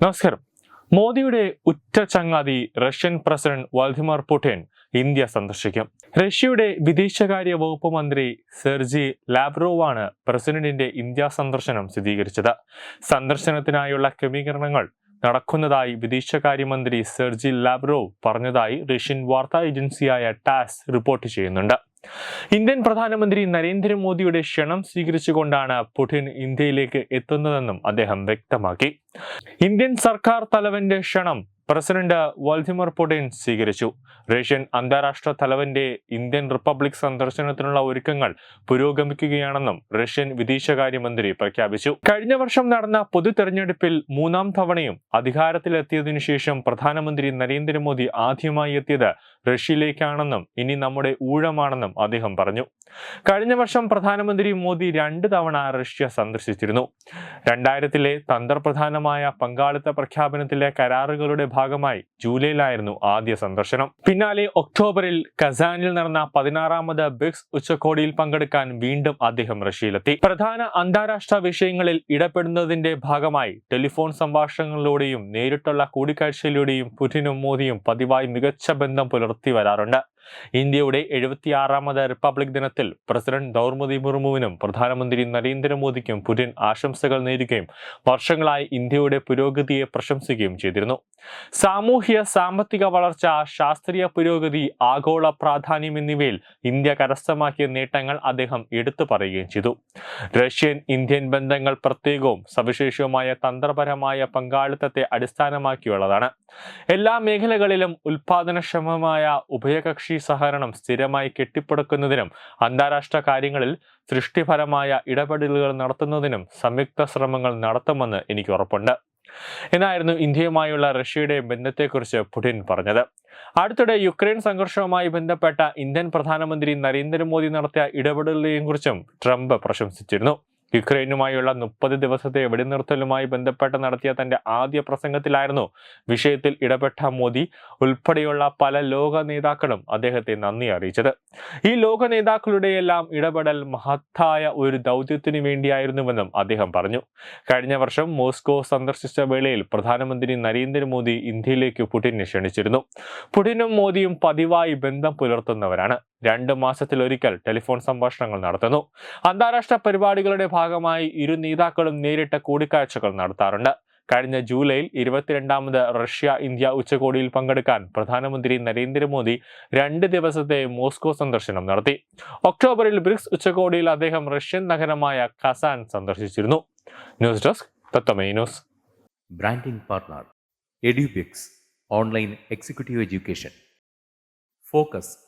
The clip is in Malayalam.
നമസ്കാരം. മോദിയുടെ ഉറ്റ ചങ്ങാതി Russian president Vladimir Putin India സന്ദർശിക്കും. റഷ്യയുടെ വിദേശകാര്യ വകുപ്പ് മന്ത്രി സെർജി ലാബ്രോവാണ് പ്രസിഡന്റിന്റെ ഇന്ത്യ സന്ദർശനം സ്ഥിരീകരിച്ചത്. സന്ദർശനത്തിനായുള്ള ക്രമീകരണങ്ങൾ നടക്കുന്നതായി വിദേശകാര്യമന്ത്രി സെർജി ലാബ്രോവ് പറഞ്ഞതായി റഷ്യൻ വാർത്താ ഏജൻസിയായ ടാസ് റിപ്പോർട്ട് ചെയ്യുന്നുണ്ട്. ഇന്ത്യൻ പ്രധാനമന്ത്രി നരേന്ദ്രമോദിയുടെ ക്ഷണം സ്വീകരിച്ചുകൊണ്ടാണ് പുടിൻ ഇന്ത്യയിലേക്ക് എത്തുന്നതെന്നും അദ്ദേഹം വ്യക്തമാക്കി. ഇന്ത്യൻ സർക്കാർ തലവന്റെ ക്ഷണം പ്രസിഡന്റ് വ്ളാദിമിർ പുടിൻ സ്വീകരിച്ചു. റഷ്യൻ അന്താരാഷ്ട്ര തലവന്റെ ഇന്ത്യൻ റിപ്പബ്ലിക് സന്ദർശനത്തിനുള്ള ഒരുക്കങ്ങൾ പുരോഗമിക്കുകയാണെന്നും റഷ്യൻ വിദേശകാര്യമന്ത്രി പ്രഖ്യാപിച്ചു. കഴിഞ്ഞ വർഷം നടന്ന പൊതു തെരഞ്ഞെടുപ്പിൽ മൂന്നാം തവണയും അധികാരത്തിലെത്തിയതിനു ശേഷം പ്രധാനമന്ത്രി നരേന്ദ്രമോദി ആദ്യമായി എത്തിയത് റഷ്യയിലേക്കാണെന്നും ഇനി നമ്മുടെ ഊഴമാണെന്നും അദ്ദേഹം പറഞ്ഞു. കഴിഞ്ഞ വർഷം പ്രധാനമന്ത്രി മോദി രണ്ട് തവണ റഷ്യ സന്ദർശിച്ചിരുന്നു. രണ്ടായിരത്തിലെ തന്ത്രപ്രധാനമായ പങ്കാളിത്ത പ്രഖ്യാപനത്തിലെ കരാറുകളുടെ ഭാഗമായി ജൂലൈയിലായിരുന്നു ആദ്യ സന്ദർശനം. പിന്നാലെ ഒക്ടോബറിൽ കസാനിൽ നടന്ന പതിനാറാമത് ബിക്സ് ഉച്ചകോടിയിൽ പങ്കെടുക്കാൻ വീണ്ടും അദ്ദേഹം റഷ്യയിലെത്തി. പ്രധാന അന്താരാഷ്ട്ര വിഷയങ്ങളിൽ ഇടപെടുന്നതിന്റെ ഭാഗമായി ടെലിഫോൺ സംഭാഷണങ്ങളിലൂടെയും നേരിട്ടുള്ള കൂടിക്കാഴ്ചയിലൂടെയും പുടിനും മോദിയും പതിവായി മികച്ച ബന്ധം പുലർത്തി വരാറുണ്ട്. ഇന്ത്യയുടെ എഴുപത്തിയാറാമത് റിപ്പബ്ലിക് ദിനത്തിൽ പ്രസിഡന്റ് ദ്രൗപദി മുർമുവിനും പ്രധാനമന്ത്രി നരേന്ദ്രമോദിക്കും പുടിൻ ആശംസകൾ നേരുകയും വർഷങ്ങളായി ഇന്ത്യയുടെ പുരോഗതിയെ പ്രശംസിക്കുകയും ചെയ്തിരുന്നു. സാമൂഹ്യ സാമ്പത്തിക വളർച്ച ശാസ്ത്രീയ പുരോഗതി ആഗോള പ്രാധാന്യം എന്നിവയിൽ ഇന്ത്യ കരസ്ഥമാക്കിയ നേട്ടങ്ങൾ അദ്ദേഹം എടുത്തു പറയുകയും ചെയ്തു. റഷ്യൻ ഇന്ത്യൻ ബന്ധങ്ങൾ പ്രത്യേകവും സവിശേഷവുമായ തന്ത്രപരമായ പങ്കാളിത്തത്തെ അടിസ്ഥാനമാക്കിയുള്ളതാണ്. എല്ലാ മേഖലകളിലും ഉൽപാദനക്ഷമമായ ഉഭയകക്ഷി സഹകരണം സ്ഥിരമായി കെട്ടിപ്പടുക്കുന്നതിനും അന്താരാഷ്ട്ര കാര്യങ്ങളിൽ സൃഷ്ടിപരമായ ഇടപെടലുകൾ നടത്തുന്നതിനും സംയുക്ത ശ്രമങ്ങൾ നടത്തുമെന്ന് എനിക്ക് ഉറപ്പുണ്ട്. എന്നായിരുന്നു ഇന്ത്യയുമായുള്ള റഷ്യയുടെ ബന്ധത്തെക്കുറിച്ച് പുടിൻ പറഞ്ഞത്. അടുത്തിടെ യുക്രൈൻ സംഘർഷവുമായി ബന്ധപ്പെട്ട ഇന്ത്യൻ പ്രധാനമന്ത്രി നരേന്ദ്രമോദി നടത്തിയ ഇടപെടലിനെയും കുറിച്ചും ട്രംപ് പ്രശംസിച്ചിരുന്നു. യുക്രൈനുമായുള്ള മുപ്പത് ദിവസത്തെ വെടിനിർത്തലുമായി ബന്ധപ്പെട്ട് നടത്തിയ തന്റെ ആദ്യ പ്രസംഗത്തിലായിരുന്നു വിഷയത്തിൽ ഇടപെട്ട മോദി ഉൾപ്പെടെയുള്ള പല ലോക നേതാക്കളും അദ്ദേഹത്തെ നന്ദി അറിയിച്ചത്. ഈ ലോക നേതാക്കളുടെയെല്ലാം ഇടപെടൽ മഹത്തായ ഒരു ദൗത്യത്തിനു വേണ്ടിയായിരുന്നുവെന്നും അദ്ദേഹം പറഞ്ഞു. കഴിഞ്ഞ വർഷം മോസ്കോ സന്ദർശിച്ച വേളയിൽ പ്രധാനമന്ത്രി നരേന്ദ്രമോദി ഇന്ത്യയിലേക്ക് പുടിനെ ക്ഷണിച്ചിരുന്നു. പുടിനും മോദിയും പതിവായി ബന്ധം പുലർത്തുന്നവരാണ്. രണ്ട് മാസത്തിലൊരിക്കൽ ടെലിഫോൺ സംഭാഷണങ്ങൾ നടത്തുന്നു. അന്താരാഷ്ട്ര പരിപാടികളുടെ ഭാഗമായി ഇരു നേതാക്കളും നേരിട്ട കൂടിക്കാഴ്ചകൾ നടത്താറുണ്ട്. കഴിഞ്ഞ ജൂലൈയിൽ ഇരുപത്തിരണ്ടാമത് റഷ്യ ഇന്ത്യ ഉച്ചകോടിയിൽ പങ്കെടുക്കാൻ പ്രധാനമന്ത്രി നരേന്ദ്രമോദി രണ്ട് ദിവസത്തെ മോസ്കോ സന്ദർശനം നടത്തി. ഒക്ടോബറിൽ ബ്രിക്സ് ഉച്ചകോടിയിൽ അദ്ദേഹം റഷ്യൻ നഗരമായ കസാൻ സന്ദർശിച്ചിരുന്നു. News desk തത്തമൈ news. Branding partner Edubix online executive education. Focus